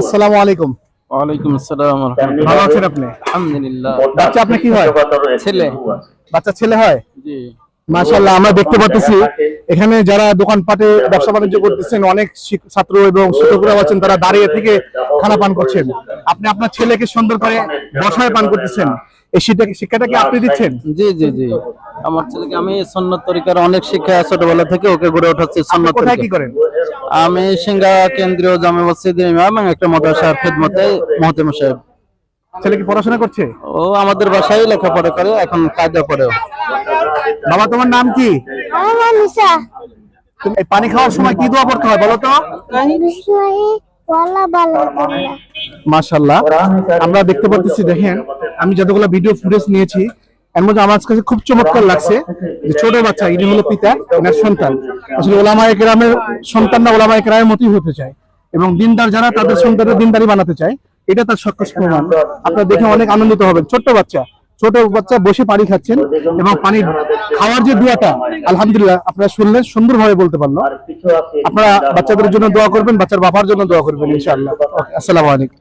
আসসালামু আলাইকুম। ওয়ালাইকুম আসসালাম ওয়া তেমনি রাহমাতুল্লাহ। ভালো আছেন আপনি? আলহামদুলিল্লাহ। বাচ্চা আপনার কি হয়? ছেলে। বাচ্চা ছেলে হয়? জি। মাশাআল্লাহ আমরা দেখতে পাচ্ছি এখানে যারা দোকানপাটে ব্যবসা বাণিজ্য করতেছেন অনেক ছাত্র এবং শিক্ষকরা আছেন তারা দাঁড়িয়ে থেকে খানা পান করছেন। আপনি আপনার ছেলেকে সুন্দর করে বসায় পান করতেছেন। এই শিক্ষা শিক্ষাটা আপনি দিচ্ছেন? জি জি জি। আমার ছেলেকে আমি সন্ন্যত তরিকার অনেক শিক্ষা ছোটবেলা থেকে ওকে গড়ে উঠাচ্ছি সন্ন্যত কোথায় কি করেন? আমি সিঙ্গা কেন্দ্রীয় জামে মসজিদের ইমাম এবং একটা মাদ্রাসার খেদমতে মহতেম সাহেব। ছেলে কি পড়াশোনা করছে? ও আমাদের বাসায় লেখাপড়া করে এখন কায়দা পড়েও বাবা তোমার নাম কি? এই পানি খাওয়ার সময় কি দোয়া করতে হয় বলো তো? মাশাআল্লাহ আমরা দেখতে পাচ্ছি দেখেন। আমি যতগুলো ভিডিও ফুটেজ নিয়েছি, এর মধ্যে আমার কাছে খুব চমৎকার লাগছে যে ছোট বাচ্চা, ইনি হলো পিতা, এনার সন্তান। আসলে ওলামায়ে কেরামের সন্তানরা ওলামায়ে কেরামের মতোই হতে চায় এবং দিনদার যারা, তাদের সন্তানের দিনদারি বানাতে চায়। এটা তার সক্ষস প্রমাণ। আপনারা দেখে অনেক আনন্দিত হবেন। ছোট্ট বাচ্চা, ছোট বাচ্চা বসে পানি খাচ্ছেন এবং পানি খাওয়ার যে দোয়াটা, আলহামদুলিল্লাহ, আপনারা শুনলেন সুন্দরভাবে বলতে পারল। আপনারা বাচ্চাদের জন্য দোয়া করবেন, বাচ্চার বাবার জন্য দোয়া করবেন, ইনশাআল্লাহ। আসসালামু আলাইকুম।